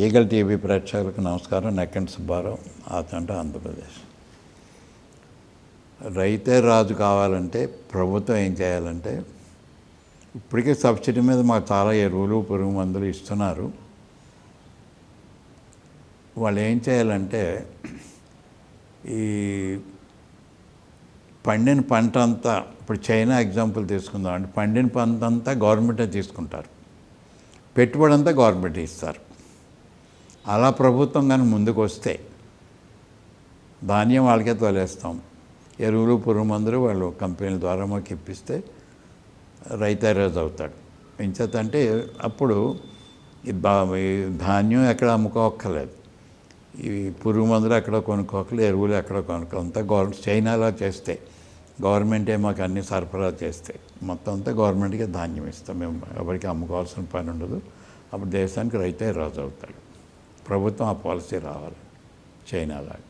Eagle TV ప్రేక్షకులకు నమస్కారం. నెక్కంటి సుబ్బారావు ఆతంట ఆంధ్రప్రదేశ్. రైతే రాజు కావాలంటే ప్రభుత్వం ఏం చేయాలంటే ఇప్పటికే సబ్సిడీ మీద మాకు చాలా ఎరువులు పురుగు మందులు ఇస్తున్నారు. వాళ్ళు ఏం చేయాలంటే ఈ పండిన పంట అంతా ఇప్పుడు చైనా ఎగ్జాంపుల్ తీసుకుందాం. అంటే పండిన పంట అంతా గవర్నమెంటే తీసుకుంటారు. పెట్టుబడి అంతా గవర్నమెంట్ ఇస్తారు. అలా ప్రభుత్వం కానీ ముందుకు వస్తే ధాన్యం వాళ్ళకే తోలేస్తాం. ఎరువులు పురుగు మందులు వాళ్ళు కంపెనీల ద్వారా మాకు ఇప్పిస్తే రైతే రోజు అవుతాడు. ఇంచేతంటే అప్పుడు ఈ బా- ఈ ధాన్యం ఎక్కడ అమ్ముకోక్కర్లేదు. ఈ పురుగు మందులు ఎక్కడ కొనుక్కోకలేదు ఎరువులు ఎక్కడ కొనుక్కో అంతా గవర్నమెంట్ చైనాలో చేస్తే గవర్నమెంటే మాకు అన్ని సరఫరా చేస్తే మొత్తం అంతా గవర్నమెంట్కే ధాన్యం ఇస్తాం. మేము ఎవరికి అమ్ముకోవాల్సిన పని ఉండదు. అప్పుడు దేశానికి రైతే రాజు అవుతాడు. ప్రభుత్వం ఆ పాలసీ రావాలి చైనా లాగా